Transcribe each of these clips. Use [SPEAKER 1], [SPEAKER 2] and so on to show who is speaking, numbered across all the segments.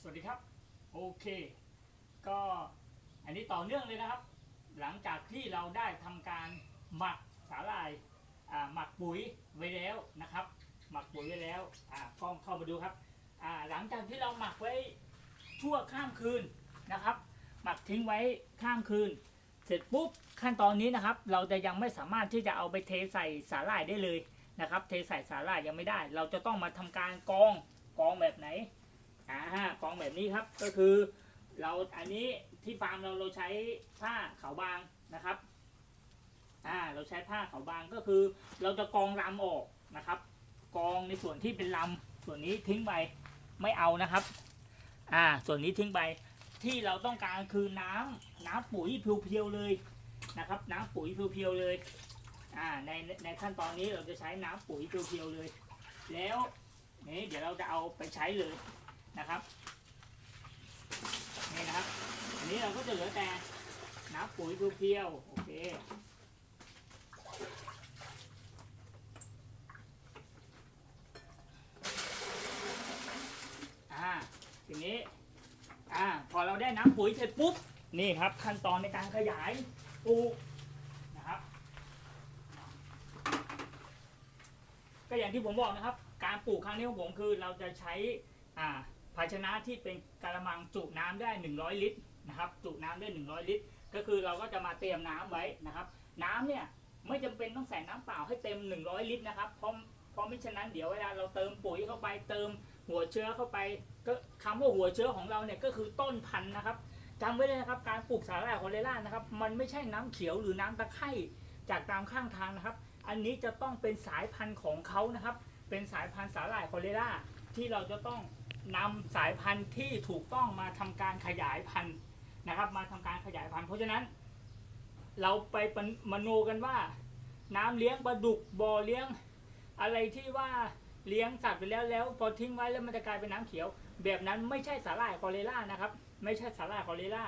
[SPEAKER 1] สวัสดีครับ โอเค ก็อันนี้ต่อเนื่องเลยนะครับ หลังจากที่เราได้ทำการหมักสาหร่ายหมักปุ๋ยไว้แล้วนะครับ หมักปุ๋ยไว้แล้วกล้องเข้ามาดูครับหลังจากที่เราหมักไว้ชั่วข้ามคืนนะครับ หมักทิ้งไว้ข้ามคืน เสร็จปุ๊บขั้นตอนนี้นะครับ เราจะยังไม่สามารถที่จะเอาไปเทใส่สาหร่ายได้เลยนะครับ เทใส่สาหร่ายยังไม่ได้ เราจะต้องมาทำการกองกองแบบไหน อ่ากองแบบนี้ครับก็คือเราอันนี้ที่ฟาร์มเราเราใช้ผ้าขาวบางนะครับอ่าเราใช้ผ้าขาวบางก็คือ เราจะกองลำออกนะครับ กองในส่วนที่เป็นลำส่วนนี้ทิ้งไปไม่เอานะครับอ่าส่วนนี้ทิ้งไปที่เราต้องการคือน้ำน้ำปุ๋ยเพียวๆเลยนะครับ น้ำปุ๋ยเพียวๆเลยอ่าในในขั้นตอนนี้เราจะใช้น้ำปุ๋ยเพียวๆเลย แล้วนี่เดี๋ยวเราจะเอาไปใช้เลย นะครับนี่นะครับ อันนี้เราก็จะเหลือแต่น้ำปุ๋ยเพียวๆโอเคอ่าทีนี้อ่าพอเราได้น้ำปุ๋ยเสร็จปุ๊บนี่ครับ ขั้นตอนในการขยายปลูกนะครับ ก็อย่างที่ผมบอกนะครับ การปลูกครั้งนี้ของผมคือเราจะใช้อ่า ภาชนะที่เป็นกระมังจุน้ำได้ 100 ลิตรนะครับจุน้ำได้ 100 ลิตร ก็คือเราก็จะมาเตรียมน้ำไว้นะครับ น้ำเนี่ยไม่จำเป็นต้องใส่น้ำเปล่าให้เต็ม 100 ลิตรนะครับเพราะเพราะไม่ฉะนั้นเดี๋ยวเวลาเราเติมปุ๋ยเข้าไปเติมหัวเชื้อเข้าไปก็คำว่าหัวเชื้อของเราเนี่ยก็คือต้นพันธุ์นะครับจำไว้เลยนะครับการปลูกสาหร่ายคอเลรานะครับ มันไม่ใช่น้ำเขียวหรือน้ำตะไคร่จากตามข้างทางนะครับ อันนี้จะต้องเป็นสายพันธุ์ของเขานะครับ เป็นสายพันธุ์สาหร่ายคอเลราที่เราจะต้อง นำสายพันธุ์ที่ถูกต้องมาทำการขยายพันธุ์นะครับ มาทำการขยายพันธุ์เพราะฉะนั้น เราไปมโนกันว่า น้ำเลี้ยงปลาดุกบ่อเลี้ยง อะไรที่ว่าเลี้ยงสัตว์ไปแล้วแล้วพอทิ้งไว้แล้วมันจะกลายเป็นน้ำเขียว แบบนั้นไม่ใช่สาหร่ายคอเลรานะครับ ไม่ใช่สาหร่ายคอเลรา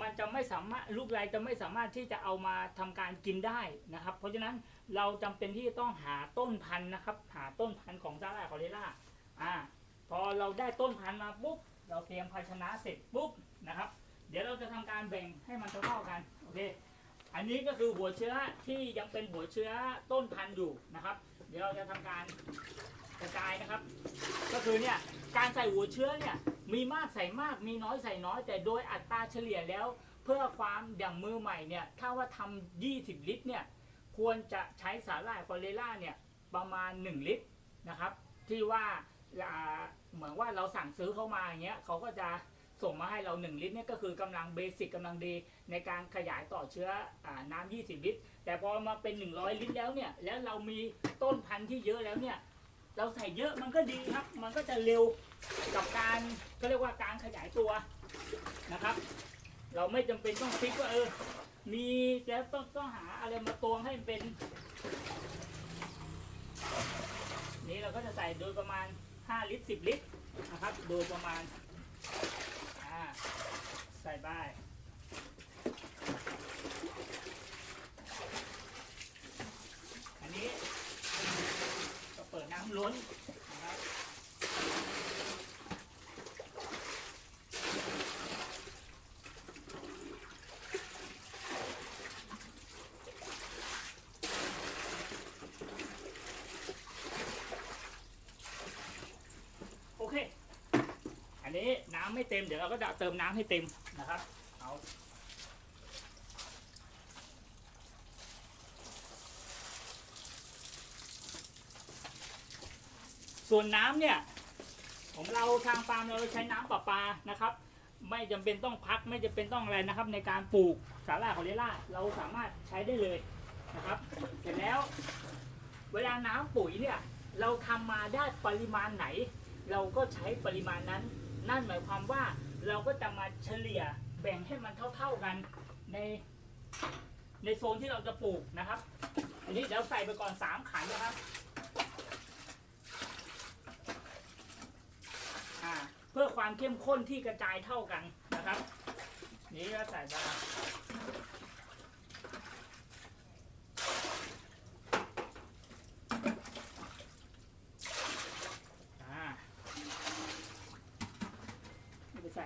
[SPEAKER 1] มันจะไม่สามารถลูกไรจะไม่สามารถที่จะเอามาทำการกินได้นะครับ เพราะฉะนั้นเราจำเป็นที่จะต้องหาต้นพันธุ์นะครับ หาต้นพันธุ์ของสาหร่ายคอเลราอ่า พอเราได้ต้นพันธุ์มาปุ๊บเราเตรียมภาชนะเสร็จปุ๊บนะครับ เดี๋ยวเราจะทำการแบ่งให้มันเท่ากันโอเคอันนี้ก็คือหัวเชื้อที่ยังเป็นหัวเชื้อต้นพันธุ์อยู่นะครับ เดี๋ยวเราจะทำการกระจายนะครับ ก็คือเนี่ยการใส่หัวเชื้อเนี่ยมีมากใส่มากมีน้อยใส่น้อย แต่โดยอัตราเฉลี่ยแล้ว เพื่อความอย่างมือใหม่เนี่ยถ้าว่าทำ20 ลิตรเนี่ยควรจะใช้สาหร่ายคอเลล่าเนี่ยประมาณ 1 ลิตรนะครับ ที่ว่า เหมือนว่าเราสั่งซื้อเข้ามาอย่างเงี้ยเขาก็จะส่งมาให้เรา 1 ลิตรเนี่ยก็คือกำลังเบสิกกำลังดีในการขยายต่อเชื้ออน้ำ20 ลิตร แต่พอมาเป็น 100 ลิตรแล้วเนี่ยแล้วเรามีต้นพันธุ์ที่เยอะแล้วเนี่ยเราใส่เยอะมันก็ดีครับ มันก็จะเร็วกับการก็เรียกว่าการขยายตัวนะครับ เราไม่จำเป็นต้องฟิกว่าเออมีแล้วต้องต้องหาอะไรมาตวงให้มันเป็น นี้เราก็จะใส่โดยประมาณ 5ลิตร10ลิตรนะครับ โดยประมาณ อ่า ใส่ไปอันนี้ก็เปิดน้ำล้นนะครับโอเค อั นี้น้ำไม่เต็มเดี๋ยวเราก็จะเติมน้ำให้เต็มนะครับเอาส่วนน้ำเนี่ยของเราทางฟาร์มเราใช้น้ำประปานะครับ ไม่จำเป็นต้องพักไม่จำเป็นต้องอะไรนะครับ ในการปลูกสาหร่ายคอเลราเราสามารถใช้ได้เลยนะครับ เสร็จแล้ว เวลาน้ำปุ๋ยเนี่ยเราทำมาได้ปริมาณไหน เราก็ใช้ปริมาณนั้น นั่นหมายความว่าเราก็จะมาเฉลี่ยแบ่งให้มันเท่า ๆกันในในโซนที่เราจะปลูกนะครับ อันนี้เดี๋ยวใส่ไปก่อนสามขันนะครับเพื่อความเข้มข้นที่กระจายเท่ากันนะครับ นี่ก็ใส่ไป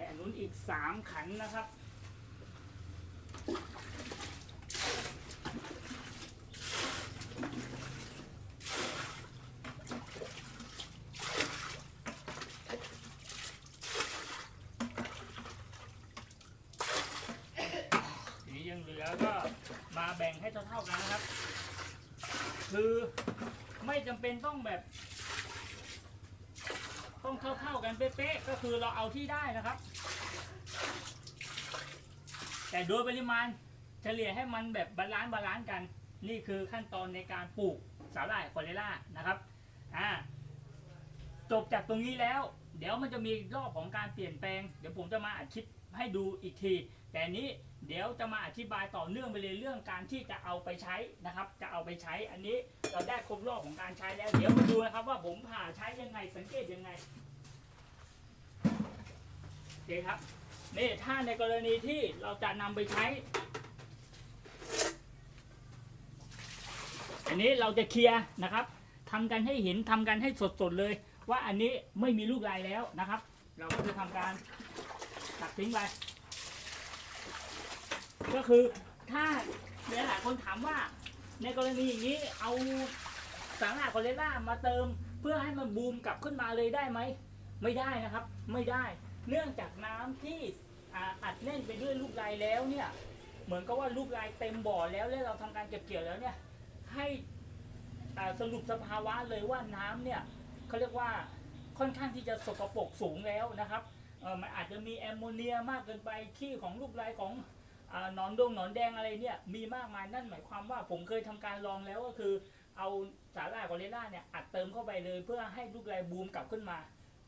[SPEAKER 1] อ่า นนู้นอีกสาม ขันนะครับทีนี้ยังเหลือก็มาแบ่งให้เท่าๆกันนะครับ คือไม่จำเป็นต้องแบบ ต้องเท่าๆกันเป๊ะๆก็คือเราเอาที่ได้นะครับ แต่โดยปริมาณเฉลี่ยให้มันแบบบาลานซ์บาลานซ์กัน นี่คือขั้นตอนในการปลูกสาหร่ายคอเรล่านะครับอ่าจบจากตรงนี้แล้ว เดี๋ยวมันจะมีรอบของการเปลี่ยนแปลง เดี๋ยวผมจะมาอัดคลิปให้ดูอีกที แต่นนี้เดี๋ยวจะมาอธิบายต่อเนื่องไปเลยเรื่องการที่จะเอาไปใช้นะครับ จะเอาไปใช้อันนี้เราได้ครบรอบของการใช้แล้ว เดี๋ยวมาดูนะครับว่าผมผ่าใช้ยังไงสังเกตยังไงโอเคครับ นี่ถ้าในกรณีที่เราจะนำไปใช้ อันนี้เราจะเคลียร์นะครับทำกันให้เห็นทำกันให้สดๆเลย ว่าอันนี้ไม่มีลูกลายแล้วนะครับ เราก็จะทำการตัดทิ้งไปก็คือถ้าหลายคนถามว่า ในกรณีอย่างนี้เอาสารอาคอเลล่ามาเติม เพื่อให้มันบูมกลับขึ้นมาเลยได้ไหม ไม่ได้นะครับ ไม่ได้ เนื่องจากน้ำที่อ,อัดแน่นไปด้วยลูกลายแล้วเนี่ยเหมือนกับว่าลูกลายเต็มบ่อแล้วแล้วเราทำการเก็บเกี่ยวแล้วเนี่ยให้สรุปสภาวะเลยว่าน้ำเนี่ยเขาเรียกว่าค่อนข้างที่จะสกปรกสูงแล้วนะครับมันอาจจะมีแอมโมเนียมากเกินไปขี้ของลูกลายของอหนอนดงหนอนแดงอะไรเนี่ยมีมากมายนั่นหมายความว่าผมเคยทำการลองแล้วก็คือเอาสาหร่ายกอริลล่าเนี่ยอัดเติมเข้าไปเลยเพื่อให้ลูกลายบูมกลับขึ้นมา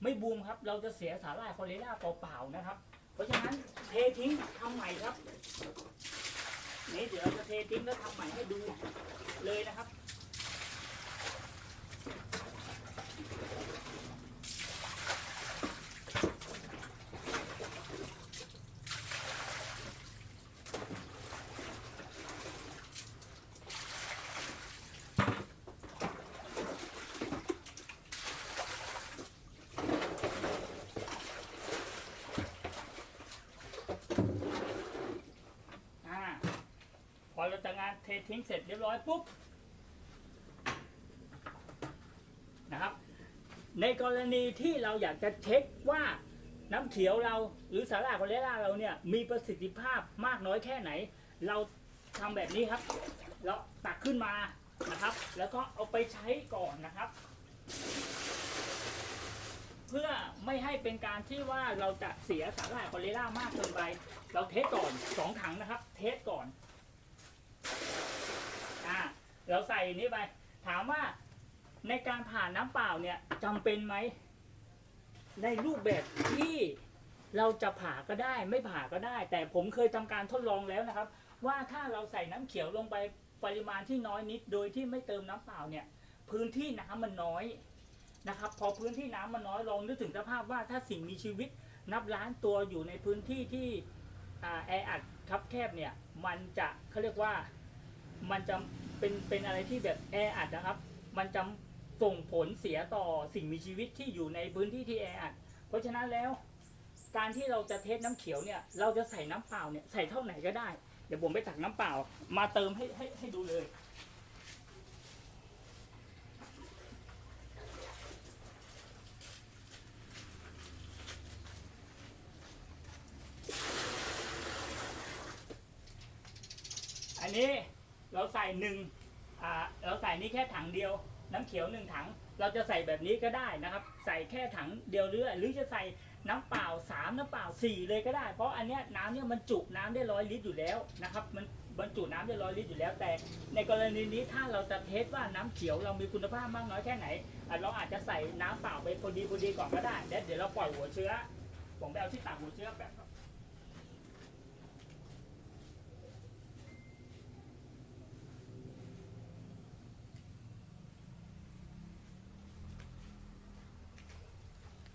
[SPEAKER 1] ไม่บูมครับ เราจะเสียสาหร่ายคอเลน่าเปล่าๆนะครับ เพราะฉะนั้นเททิ้งทำใหม่ครับนี่เดี๋ยวเราจะเททิ้งแล้วทำใหม่ให้ดูเลยนะครับ อ่า เราจะเททิ้งเสร็จเรียบร้อยปุ๊บนะครับ ในกรณีที่เราอยากจะเช็คว่าน้ำเขียวเราหรือสาหร่ายโคเลล่าเราเนี่ยมีประสิทธิภาพมากน้อยแค่ไหน เราทำแบบนี้ครับ เราตักขึ้นมานะครับ แล้วก็เอาไปใช้ก่อนนะครับ เพื่อไม่ให้เป็นการที่ว่าเราจะเสียสาหร่ายคอเลล่ามากเกินไป เราเทสก่อนสองถังนะครับ เทสก่อน เราใส่นี้ไป ถามว่าในการผ่านน้ำเปล่าเนี่ยจำเป็นไหม ในรูปแบบที่เราจะผ่าก็ได้ไม่ผ่าก็ได้ แต่ผมเคยทำการทดลองแล้วนะครับ ว่าถ้าเราใส่น้ำเขียวลงไปปริมาณที่น้อยนิดโดยที่ไม่เติมน้ำเปล่าเนี่ย พื้นที่น้ำมันน้อยนะครับ พอพื้นที่น้ำมันน้อยลองนึกถึงสภาพว่าถ้าสิ่งมีชีวิตนับล้านตัวอยู่ในพื้นที่ที่แออัดคับแคบเนี่ย มันจะเขาเรียกว่า มันจะเป็นเป็นอะไรที่แบบแออัดนะครับ มันจะส่งผลเสียต่อสิ่งมีชีวิตที่อยู่ในพื้นที่ที่แออัด เพราะฉะนั้นแล้ว การที่เราจะเทสน้ำเขียวเนี่ย เราจะใส่น้ำเปล่าเนี่ยใส่เท่าไหนก็ได้ เดี๋ยวผมไปตักน้ำเปล่า มาเติมให้ให้ให้ดูเลย อันนี้ เราใส่หนึ่งอ่าเราใส่นี่แค่ถังเดียว น้ำเขียวหนึ่งถัง เราจะใส่แบบนี้ก็ได้นะครับ ใส่แค่ถังเดียวหรือหรือจะใส่น้ำเปล่าสามน้ำเปล่าสี่เลยก็ได้ เพราะอันเนี้ยน้ำเนี่ยมันจุน้ำได้ร้อยลิตรอยู่แล้วนะครับมันบรรจุน้ำได้ร้อยลิตรอยู่แล้วแต่ ในกรณีนี้ถ้าเราจะเทสว่าน้ำเขียวเรามีคุณภาพมากน้อยแค่ไหนเราอาจจะใส่น้ำเปล่าไปพอดีพอดีก่อนก็ได้เดี๋ยวเราปล่อยหัวเชื้อผมไปเอาที่ตักหัวเชื้อแบบ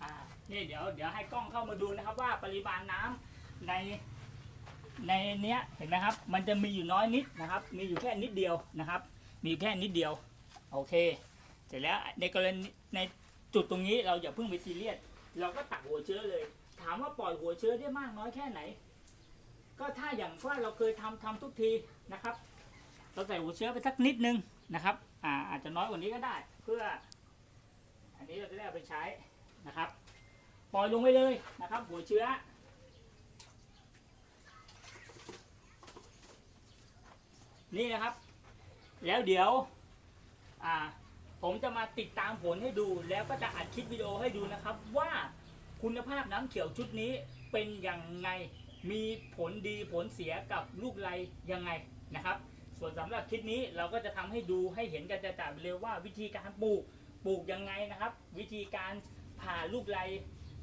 [SPEAKER 1] อ่า นี่เดี๋ยวเดี๋ยวให้กล้องเข้ามาดูนะครับว่าปริมาณน้ำในในเนี้ยเห็นไหมครับ มันจะมีอยู่น้อยนิดนะครับ มีอยู่แค่นิดเดียวนะครับ มีอยู่แค่นิดเดียวโอเค เสร็จแล้วในกรณีในจุดตรงนี้เราอย่าเพิ่งไปซีเรียสเราก็ตักหัวเชื้อเลย ถามว่าปล่อยหัวเชื้อได้มากน้อยแค่ไหน ก็ถ้าอย่างว่าเราเคยทำทำทุกทีนะครับ เราใส่หัวเชื้อไปสักนิดนึงนะครับอ่าอาจจะน้อยกว่านี้ก็ได้ เพื่อ อันนี้เราจะได้เอาไปใช้นะครับ ปล่อยลงไปเลยนะครับ หัวเชื้อ นี่นะครับ แล้วเดี๋ยวอ่าผมจะมาติดตามผลให้ดู แล้วก็จะอัดคลิปวิดีโอให้ดูนะครับ ว่าคุณภาพน้ำเขียวชุดนี้เป็นยังไงมีผลดีผลเสียกับลูกไรยังไงนะครับ ส่วนสำหรับคลิปนี้เราก็จะทำให้ดูให้เห็นกันจะจ่าไปเลยว่าวิธีการปลูกปลูกยังไงนะครับ วิธีการผ่าลูกไร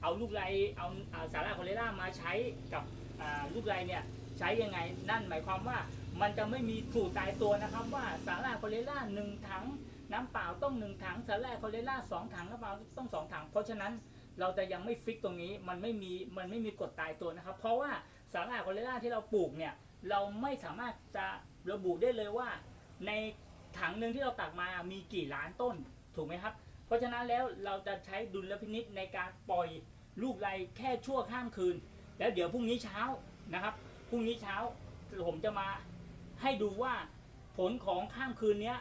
[SPEAKER 1] เอาลูกไรเอาสาราโคเลล่ามาใช้กับลูกไรเนี่ยใช้ยังไงนั่นหมายความว่ามันจะไม่มีสูตรตายตัวนะครับว่าสาราโคเลล่าหนึ่งถังน้ำเปล่าต้องหนึ่งถังสาราโคเลล่าสองถังน้ำเปล่าต้องสองถัง เพราะฉะนั้นเราจะยังไม่ฟิกตรงนี้มันไม่มีมันไม่มีกฎตายตัวนะครับ เพราะว่าสาราโคเลล่าที่เราปลูกเนี่ยเราไม่สามารถจะระบุได้เลยว่า ในถังหนึ่งที่เราตักมามีกี่ล้านต้นถูกไหมครับ เพราะฉะนั้นแล้วเราจะใช้ดุลพินิษในการปล่อยลูกไรแค่ชั่วข้ามคืน แล้วเดี๋ยวพรุ่งนี้เช้านะครับพรุ่งนี้เช้าผมจะมาให้ดูว่าผลของข้ามคืนเนี้ย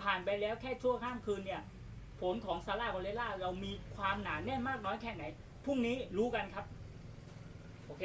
[SPEAKER 1] ผ่านไปแล้วแค่ชั่วข้ามคืนเนี่ยผลของซาร่าโคเลล่าเรามีความหนาแน่นมากน้อยแค่ไหนพรุ่งนี้รู้กันครับ โอเค